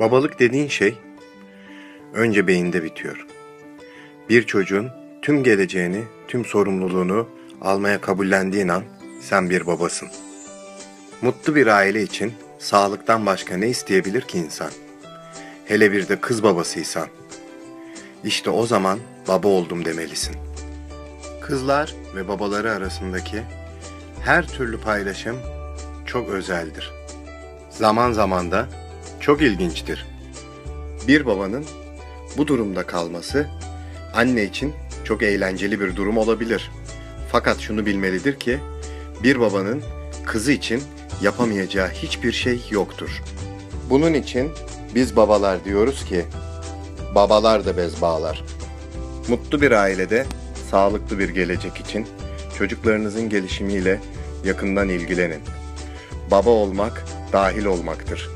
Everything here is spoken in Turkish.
Babalık dediğin şey önce beyinde bitiyor. Bir çocuğun tüm geleceğini, tüm sorumluluğunu almaya kabullendiğin an sen bir babasın. Mutlu bir aile için sağlıktan başka ne isteyebilir ki insan? Hele bir de kız babasıysan. İşte o zaman baba oldum demelisin. Kızlar ve babaları arasındaki her türlü paylaşım çok özeldir. Zaman zaman da çok ilginçtir. Bir babanın bu durumda kalması anne için çok eğlenceli bir durum olabilir. Fakat şunu bilmelidir ki bir babanın kızı için yapamayacağı hiçbir şey yoktur. Bunun için biz babalar diyoruz ki babalar da bez bağlar. Mutlu bir ailede sağlıklı bir gelecek için çocuklarınızın gelişimiyle yakından ilgilenin. Baba olmak dahil olmaktır.